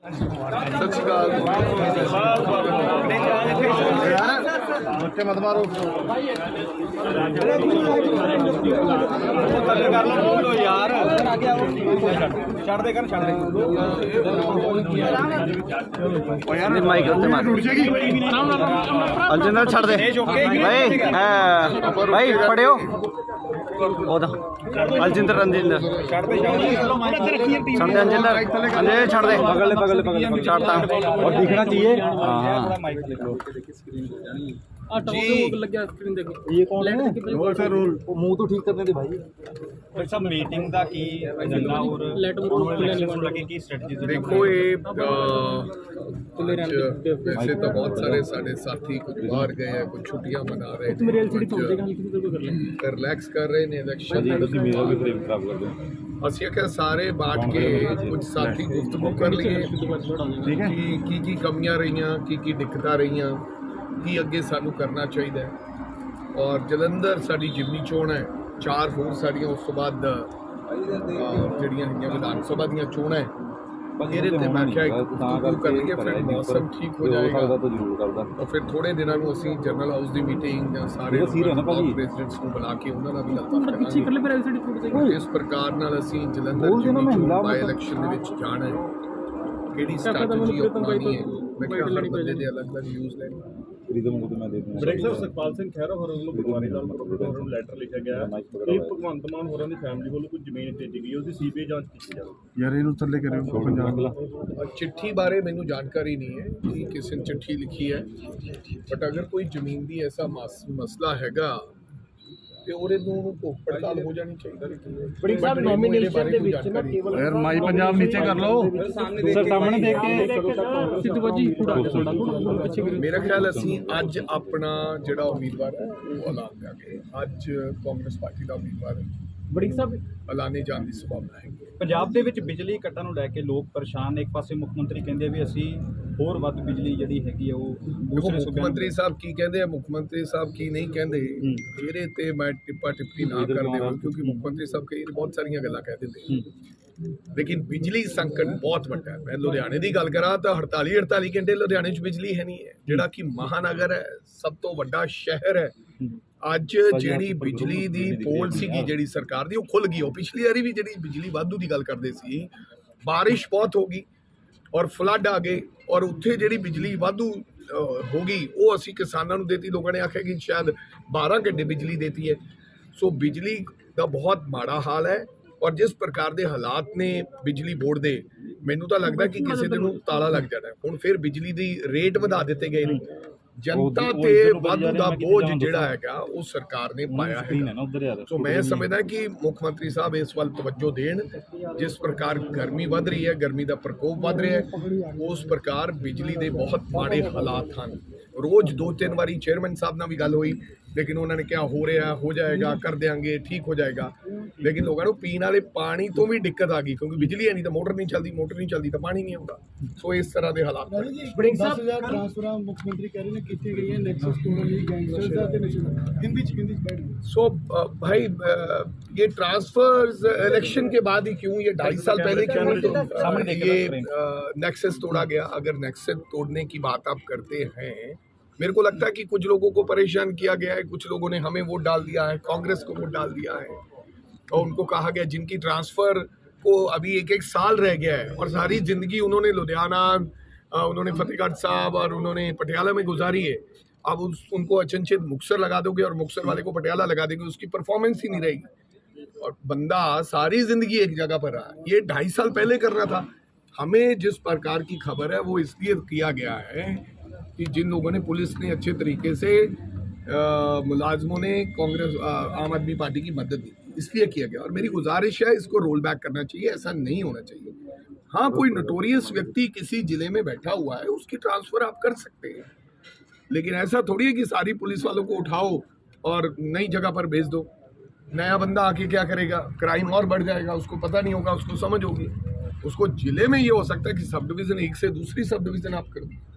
ਸਤਿ ਸ਼੍ਰੀ ਅਕਾਲ। ਯਾਰ ਬੱਚੇ ਮਤ ਮਾਰੋ ਕਰ ਲੋ ਬੋਲੋ ਯਾਰ ਛੱਡ ਦੇ। ਕਰ ਛੱਡ ਦੇ ਓ ਯਾਰ ਮਾਈਕ ਉੱਤੇ ਮਾਰ ਅਲਜਿੰਦਰ ਛੱਡ ਦੇ ਭਾਈ ਭਾਈ ਫੜਿਓ। ਉਹਦਾ। ਅਲਜਿੰਦਰ ਰੰਜਿੰਦਰ ਛੱਡ ਦੇ ਅਲਜਿੰਦਰ ਅੰਦੇ ਛੱਡ ਦੇ। ਪਗਲ ਪਗਲ ਪਗਲ ਛੱਡਤਾ ਔਰ ਦਿਖਣਾ ਚਾਹੀਏ। ਹਾਂ। ਹਾਂ ਮਾਈਕ ਦੇ ਲੋ ਰੋਲ ਸਰ ਰੋਲ। ਮੂੰਹ ਤੋਂ ਠੀਕ ਕਰਨੇ ਦੇ ਭਾਈ। ਫਿਰ ਸਭ ਮੀਟਿੰਗ ਦਾ ਕੀ ਏਜੰਡਾ ਔਰ ਇਲੈਕਸ਼ਨ ਲੱਗੇ ਕੀ ਸਟ੍ਰੈਟਜੀ ਦੇਖੋ ਇਹ ਅੱਜ ਵੈਸੇ ਤਾਂ ਬਹੁਤ ਸਾਰੇ ਸਾਡੇ ਸਾਥੀ ਕੁਝ ਬਾਹਰ ਗਏ ਆ ਕੁਝ ਛੁੱਟੀਆਂ ਮਨਾ ਰਹੇ ਨੇ ਕੁਝ ਰਿਲੈਕਸ ਕਰ ਰਹੇ ਨੇ ਇਲੈਕਸ਼ਨ ਤੁਸੀਂ ਮੇਰਾ ਵੀ ਫਰੇਮ ਖਰਾਬ ਕਰ ਦਿਓ। ਅਸੀਂ ਆਖਿਆ ਸਾਰੇ ਬਾਟ ਕੇ ਕੁਝ ਸਾਥੀ ਗੁਫ਼ਤਗੂ ਕਰ ਲਈਏ। ਠੀਕ ਹੈ। ਕੀ ਕੀ ਕੀ ਕਮੀਆਂ ਰਹੀਆਂ ਕੀ ਕੀ ਦਿੱਕਤਾਂ ਰਹੀਆਂ ਕੀ ਅੱਗੇ ਸਾਨੂੰ ਕਰਨਾ ਚਾਹੀਦਾ ਹੈ। ਔਰ ਜਲੰਧਰ ਸਾਡੀ ਜਿਮਨੀ ਚੋਣ ਹੈ। ਚਾਰ ਹੋਰ ਸਾਡੀਆਂ ਉਸ ਤੋਂ ਬਾਅਦ ਅਹ, ਜਿਹੜੀਆਂ ਹੈਗੀਆਂ ਵਿਧਾਨ ਸਭਾ ਦੀਆਂ ਚੋਣਾਂ ਹੈ। ਇਹਦੇ ਤੇ ਮੈਂ ਕਿਹਾ ਇੱਕ ਗੁਫ਼ਤਗੂ ਕਰਨਗੇ ਫਿਰ ਮੌਸਮ ਠੀਕ ਹੋ ਜਾਏਗਾ। ਤਾਂ ਜ਼ਰੂਰ ਕਰਦਾ ਤਾਂ ਫਿਰ ਥੋੜੇ ਦਿਨਾਂ ਨੂੰ ਅਸੀਂ ਜਨਰਲ ਹਾਊਸ ਦੀ ਮੀਟਿੰਗ ਜਾਂ ਸਾਰੇ। ਪ੍ਰੈਜ਼ੀਡੈਂਟਸ ਨੂੰ ਬੁਲਾ ਕੇ ਉਹਨਾਂ ਨਾਲ ਵੀ ਗੱਲਬਾਤ ਕਰਾਂਗੇ। ਇਸ ਪ੍ਰਕਾਰ ਨਾਲ ਅਸੀਂ ਜਲੰਧਰ ਹਿਲਾ ਬਾਈ। ਇਲੈਕਸ਼ਨ ਦੇ ਵਿੱਚ ਜਾਣਾ ਹੈ। ਕਿਹੜੀ ਸਟ੍ਰੈਟਜੀ ਅਪਣਾਉਣੀ ਹੈ? ਮੈਂ ਕਿਹਾ ਹਰ ਬੰਦੇ ਦੇ ਅਲੱਗ-ਅਲੱਗ ਵਿਊਜ਼ ਨੇ। ਫਰੀਦਮ ਨੂੰ ਮੈਂ ਦੇ ਦੂੰਗਾ ਬ੍ਰੇਕ ਸਾਹਿਬ ਸੁਖਪਾਲ ਸਿੰਘ ਖਹਿਰਾ ਹੋਰਾਂ ਵੱਲੋਂ ਗੁਰਦੁਆਰੇ ਨਾਲ ਹੋਰਾਂ ਨੂੰ ਲੈਟਰ ਲਿਖਿਆ ਗਿਆ। ਕਿ ਭਗਵੰਤ ਮਾਨ ਹੋਰਾਂ ਦੀ ਫੈਮਿਲੀ ਵੱਲੋਂ ਕੁਝ ਜ਼ਮੀਨ ਭੇਜੀ ਗਈ ਉਹਦੀ ਸੀਬੀਆਈ ਜਾਂਚ ਕੀਤੀ ਜਾਵੇ। ਯਾਰ ਇਹਨੂੰ ਥੱਲੇ ਕਰਿਓ ਪੰਜਾਬ ਚਿੱਠੀ ਬਾਰੇ ਮੈਨੂੰ ਜਾਣਕਾਰੀ ਨਹੀਂ ਹੈ ਕਿ ਕਿਸੇ ਨੇ ਚਿੱਠੀ ਲਿਖੀ ਹੈ ਬਟ ਅਗਰ ਕੋਈ ਜ਼ਮੀਨ ਦੀ ਐਸਾ ਮਸ- ਮਸਲਾ ਹੈਗਾ ਤੇ ਉਹਦੇ ਨੂੰ ਉਹਨੂੰ ਭੁੱਖ ਪੜਤਾਲ ਹੋ ਜਾਣੀ ਚਾਹੀਦੀ ਬੜੀ ਸਾਹਿਬ ਨੋਮੀਨੇਸ਼ਨ ਦੇ ਵਿੱਚ ਨਾ ਕੇਵਲ ਯਾਰ ਮਾਈ ਪੰਜਾਬ ਨੀਚੇ ਕਰ ਲਓ। ਸਰ ਸਾਹਮਣੇ ਦੇਖ ਕੇ ਮੇਰਾ ਖਿਆਲ ਅਸੀਂ ਅੱਜ ਆਪਣਾ ਜਿਹੜਾ ਉਮੀਦਵਾਰ ਹੈ ਉਹ ਐਲਾਨ ਕਰਾਂਗੇ ਅੱਜ ਕਾਂਗਰਸ ਪਾਰਟੀ ਦਾ ਉਮੀਦਵਾਰ ਹੈ। ਬੜਿੰਗ ਸਾਹਿਬ ਐਲਾਨੇ ਜਾਣ ਦੀ ਸੰਭਾਵਨਾ ਹੈ। ਪੰਜਾਬ ਦੇ ਵਿੱਚ ਬਿਜਲੀ ਕੱਟਾਂ ਨੂੰ ਲੈ ਕੇ ਲੋਕ ਪਰੇਸ਼ਾਨ ਨੇ। ਇੱਕ ਪਾਸੇ ਮੁੱਖ ਮੰਤਰੀ ਕਹਿੰਦੇ ਆ ਵੀ ਅਸੀਂ ਹੋਰ ਵੱਧ ਬਿਜਲੀ ਜਿਹੜੀ ਹੈਗੀ ਆ ਉਹ ਦੂਸਰੇ ਸੂਬਿਆਂ ਮੰਤਰੀ ਸਾਹਿਬ ਕੀ ਕਹਿੰਦੇ ਆ? ਮੁੱਖ ਮੰਤਰੀ ਸਾਹਿਬ ਕੀ ਨਹੀਂ ਕਹਿੰਦੇ? ਇਹਦੇ ਤੇ ਮੈਂ ਟਿੱਪਾ ਟਿੱਪਣੀ ਨਾ ਕਰਦੇ ਹਾਂ ਕਿਉਂਕਿ ਮੁੱਖ ਮੰਤਰੀ ਸਾਹਿਬ ਕਈ ਬਹੁਤ ਸਾਰੀਆਂ ਗੱਲਾਂ ਕਹਿ ਦਿੰਦੇ। ਲੇਕਿਨ ਬਿਜਲੀ ਸੰਕਟ ਬਹੁਤ ਵੱਡਾ ਹੈ। ਮੈਂ ਲੁਧਿਆਣੇ ਦੀ ਗੱਲ ਕਰਾਂ ਤਾਂ 48 48 ਘੰਟੇ ਲੁਧਿਆਣੇ 'ਚ ਬਿਜਲੀ ਹੈ ਨਹੀਂ ਹੈ। ਜਿਹੜਾ ਕਿ ਮਹਾਨਗਰ ਹੈ ਸਭ ਤੋਂ ਵੱਡਾ ਸ਼ਹਿਰ ਹੈ। ਅੱਜ ਜਿਹੜੀ ਬਿਜਲੀ ਦੀ ਪੋਲ ਸੀਗੀ ਜਿਹੜੀ ਸਰਕਾਰ ਦੀ ਉਹ ਖੁੱਲ ਗਈ। ਉਹ ਪਿਛਲੀ ਵਾਰੀ ਵੀ ਜਿਹੜੀ ਬਿਜਲੀ ਵਾਧੂ ਦੀ ਗੱਲ ਕਰਦੇ ਸੀ ਬਾਰਿਸ਼ ਬਹੁਤ ਹੋ ਗਈ ਔਰ ਫਲੱਡ ਆ ਗਏ ਔਰ ਉੱਥੇ ਜਿਹੜੀ ਬਿਜਲੀ ਵਾਧੂ ਹੋ ਗਈ ਉਹ ਅਸੀਂ ਕਿਸਾਨਾਂ ਨੂੰ ਦੇਤੀ। ਲੋਕਾਂ ਨੇ ਆਖਿਆ ਕਿ ਸ਼ਾਇਦ 12 ਘੰਟੇ ਬਿਜਲੀ ਦੇਤੀ ਹੈ। ਸੋ ਬਿਜਲੀ ਦਾ ਬਹੁਤ ਮਾੜਾ ਹਾਲ ਹੈ ਔਰ ਜਿਸ ਪ੍ਰਕਾਰ ਦੇ ਹਾਲਾਤ ਨੇ ਬਿਜਲੀ ਬੋਰਡ ਦੇ ਮੈਨੂੰ ਤਾਂ ਲੱਗਦਾ ਕਿ ਕਿਸੇ ਦਿਨ ਨੂੰ ਤਾਲਾ ਲੱਗ ਜਾਣਾ। ਹੁਣ ਫਿਰ ਬਿਜਲੀ ਦੀ ਰੇਟ ਵਧਾ ਦਿੱਤੇ ਗਏ ਨੇ। ਜਨਤਾ ਤੇ ਵਾਧੂ ਦਾ ਬੋਝ ਜਿਹੜਾ ਹੈਗਾ ਉਹ ਸਰਕਾਰ ਨੇ ਪਾਇਆ ਹੈ ਸੋ ਮੈਂ ਸਮਝਦਾ ਕਿ ਮੁੱਖ ਮੰਤਰੀ ਸਾਹਿਬ ਇਸ ਵੱਲ ਤਵੱਜੋ ਦੇਣ ਜਿਸ ਪ੍ਰਕਾਰ ਗਰਮੀ ਵੱਧ ਰਹੀ ਹੈ ਗਰਮੀ ਦਾ ਪ੍ਰਕੋਪ ਵੱਧ ਰਿਹਾ ਹੈ ਉਸ ਪ੍ਰਕਾਰ ਬਿਜਲੀ ਦੇ ਬਹੁਤ ਮਾੜੇ ਹਾਲਾਤ ਹਨ। ਰੋਜ਼ ਦੋ ਤਿੰਨ ਵਾਰੀ ਚੇਅਰਮੈਨ ਸਾਹਿਬ ਨਾਲ ਵੀ ਗੱਲ ਹੋਈ ਲੇਕਿਨ ਉਹਨਾਂ ਨੇ ਕਿਹਾ ਹੋ ਰਿਹਾ ਹੋ ਜਾਏਗਾ ਕਰ ਦਿਆਂਗੇ ਠੀਕ ਹੋ ਜਾਏਗਾ ਲੇਕਿਨ ਲੋਕਾਂ ਨੂੰ ਪੀਣ ਵਾਲੇ ਪਾਣੀ ਤੋਂ ਵੀ ਦਿੱਕਤ ਆ ਗਈ ਕਿਉਂਕਿ ਬਿਜਲੀ ਹੈ ਨਹੀਂ ਤਾਂ ਮੋਟਰ ਨਹੀਂ ਚੱਲਦੀ ਮੋਟਰ ਨਹੀਂ ਚੱਲਦੀ ਤਾਂ ਪਾਣੀ ਨਹੀਂ ਆਉਂਦਾ ਸੋ ਇਸ ਤਰ੍ਹਾਂ ਦੇ ਹਾਲਾਤ ਹਨ ਬੜਿੰਗ ਸਾਹਿਬ ਟ੍ਰਾਂਸਫਰਾਂ ਮੁੱਖ ਮੰਤਰੀ ਕਹਿ ਰਹੇ ਨੇ ਕੀਤੀ ਗਈਆਂ ਨੈਕਸਸ ਤੋੜਨ ਲਈ ਗੈਂਗਸਟਰਸ ਦਾ ਤੇ ਨਸ਼ਾ ਹਿੰਦੀ ਚ ਹਿੰਦੀ ਚ ਬੈਠ ਗਏ सो अ, भाई अ, ये ट्रांसफर्स इलेक्शन के बाद ही क्यों ये ढाई साल पहले क्यों नहीं तो, अ, ये नेक्सस तोड़ा गया अगर नेक्सस तोड़ने की बात आप करते हैं मेरे को लगता है कि कुछ लोगों को परेशान किया गया है कुछ लोगों ने हमें वोट डाल दिया है कांग्रेस को वोट डाल दिया है। और उनको कहा गया जिनकी ट्रांसफ़र को अभी एक एक साल रह गया है और सारी ज़िंदगी उन्होंने लुधियाना उन्होंने फतेहगढ़ साहब और उन्होंने पटियाला में गुजारी है। अब उस, उनको अचनचेत मुक्सर लगा दोगे और मुक्सर वाले को पटियाला लगा देंगे उसकी परफॉर्मेंस ही नहीं रहेगी। और बंदा सारी ज़िंदगी एक जगह पर रहा। ये ढाई साल पहले करना था। हमें जिस प्रकार की खबर है वो इसलिए किया गया है कि जिन लोगों ने पुलिस ने अच्छे तरीके से मुलाजमों ने कांग्रेस आम आदमी पार्टी की मदद दी इसलिए किया गया। और मेरी गुजारिश है इसको रोल बैक करना चाहिए ऐसा नहीं होना चाहिए। हाँ कोई नोटोरियस व्यक्ति किसी ज़िले में बैठा हुआ है उसकी ट्रांसफ़र आप कर सकते हैं। लेकिन ऐसा थोड़ी है कि सारी पुलिस वालों को उठाओ और नई जगह पर भेज दो। नया बंदा आके क्या करेगा? क्राइम और बढ़ जाएगा उसको पता नहीं होगा उसको समझ होगी। उसको ज़िले में ये हो सकता है कि सब डिवीज़न एक से दूसरी सब डिवीज़न आप कर। दो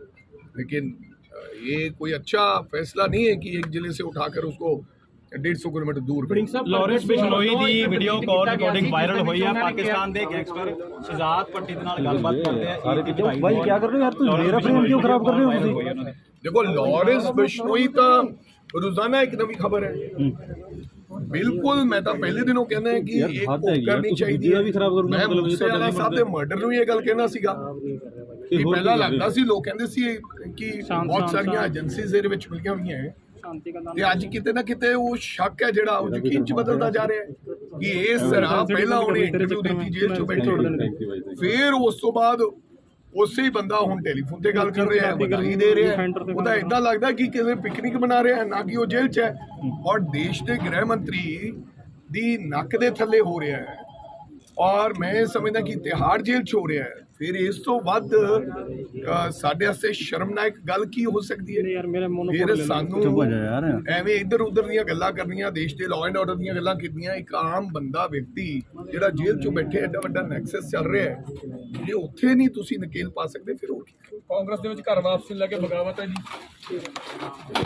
लेकिन अ, ये कोई अच्छा फैसला नहीं है कि एक जिले से उठाकर उसको 150 ਕਿਲੋਮੀਟਰ ਦੂਰ ਲਾਰੈਂਸ ਬਿਸ਼ਨੋਈ ਦੀ ਵੀਡੀਓ ਕਾਲ ਰਿਕਾਰਡਿੰਗ ਵਾਇਰਲ ਹੋਈ ਆ ਪਾਕਿਸਤਾਨ ਦੇ ਗੈਂਗਸਟਰ ਸ਼ਹਜ਼ਾਦ ਪੱਟੀ ਦੇ ਨਾਲ ਗੱਲਬਾਤ ਕਰਦੇ ਆ ਸਾਰੇ ਪਿੱਛੇ ਭਾਈ ਕੀ ਕਰ ਰਹੇ ਹੋ ਯਾਰ ਤੂੰ ਮੇਰਾ ਫਰੇਮ ਕਿਉਂ ਖਰਾਬ ਕਰ ਰਹੇ ਹੋ ਤੁਸੀਂ ਦੇਖੋ ਲਾਰੈਂਸ ਬਿਸ਼ਨੋਈ ਤਾਂ ਰੋਜ਼ਾਨਾ ਇੱਕ ਨਵੀਂ ਖਬਰ ਹੈ ਬਿਲਕੁਲ ਮੈਂ ਤਾਂ ਪਹਿਲੇ ਦਿਨੋਂ ਕਹਿੰਦਾ ਹਾਂ ਕਿ ਯਾਰ, ਇਹ ਹੱਦ ਹੈ ਯਾਰ, ਕਰਨੀ ਤੁਸੀਂ ਚਾਹੀਦੀ ਦੂਜੇ ਦਾ ਵੀ ਖਰਾਬ ਕਰੋਗੇ, ਮੈਂ ਮਤਲਬ ਇਹ ਮੂਸੇ ਤੁਹਾਡਾ ਵਾਲਾ ਨਹੀਂ ਸਾਹਿਬ ਦੇ ਮਰਡਰ ਨੂੰ ਇਹ ਗੱਲ ਕਹਿਣਾ ਸੀਗਾ ਕਿ ਕਿ ਹੋਰ ਪਹਿਲਾਂ ਕੀ ਲੱਗਦਾ ਸੀ ਲੋਕ ਕਹਿੰਦੇ ਸੀ ਕਿ ਬਹੁਤ ਸਾਰੀਆਂ ਏਜੰਸੀਜ਼ ਇਹਦੇ ਵਿੱਚ ਮਿਲੀਆਂ ਹੋਈਆਂ ਹੈ ਤੇ ਅੱਜ ਕਿਤੇ ਨਾ ਕਿਤੇ ਉਹ ਸ਼ੱਕ ਹੈ ਜਿਹੜਾ ਉਹ ਯਕੀਨ ਚ ਬਦਲਦਾ ਜਾ ਰਿਹਾ ਹੈ ਕਿ ਇਸ ਤਰ੍ਹਾਂ ਪਹਿਲਾਂ ਉਹਨੇ ਇੰਟਰਵਿਊ ਦਿੱਤੀ ਜੇਲ੍ਹ ਚੋਂ ਬੈਠੇ। ਫਿਰ ਉਸ ਤੋਂ ਬਾਅਦ ਉਸੇ ਹੀ ਬੰਦਾ ਹੁਣ ਟੈਲੀਫੋਨ ਤੇ ਗੱਲ ਕਰ ਰਿਹਾ ਹੈ ਵਧਾਈ ਦੇ ਰਿਹਾ ਹੈ। ਉਹਦਾ ਇਦਾਂ ਲੱਗਦਾ ਕਿ ਕਿਸੇ ਪਿਕਨਿਕ ਮਨਾ ਰਿਹਾ ਹੈ ਨਾ ਕਿ ਉਹ ਜੇਲ੍ਹ 'ਚ ਹੈ। ਔਰ ਦੇਸ਼ ਦੇ ਗ੍ਰਹਿ ਮੰਤਰੀ ਦੀ ਨੱਕ ਦੇ ਥੱਲੇ ਹੋ ਰਿਹਾ ਹੈ। ਔਰ ਮੈਂ ਸਮਝਦਾ ਕਿ ਤਿਹਾੜ ਜੇਲ੍ਹ 'ਚ ਹੋ ਰਿਹਾ ਹੈ। ਫਿਰ ਇਸ ਤੋਂ ਵੱਧ ਸਾਡੇ ਵਾਸਤੇ ਸ਼ਰਮਨਾਇਕ ਗੱਲ ਕੀ ਹੋ ਸਕਦੀ ਹੈ? ਫਿਰ ਸਾਨੂੰ ਯਾਰ। ਐਵੇਂ ਇੱਧਰ ਉੱਧਰ ਦੀਆਂ ਗੱਲਾਂ ਕਰਨੀਆਂ ਦੇਸ਼ ਦੇ ਲਾਅ ਐਂਡ ਆਰਡਰ ਦੀਆਂ ਗੱਲਾਂ ਕੀਤੀਆਂ ਇੱਕ ਆਮ ਬੰਦਾ ਵਿਅਕਤੀ ਜਿਹੜਾ ਜੇਲ੍ਹ 'ਚੋਂ ਬੈਠੇ ਐਡਾ ਵੱਡਾ ਨੈਕਸਸ ਚੱਲ ਰਿਹਾ ਹੈ ਜੇ ਉੱਥੇ ਨਹੀਂ ਤੁਸੀਂ ਨਕੇਲ ਪਾ ਸਕਦੇ ਫਿਰ ਹੋਰ ਕੀ? ਕਾਂਗਰਸ ਦੇ ਵਿੱਚ ਘਰ ਵਾਪਸੀ ਲੈ ਕੇ ਬਗਾਵਤ ਹੈ ਜੀ।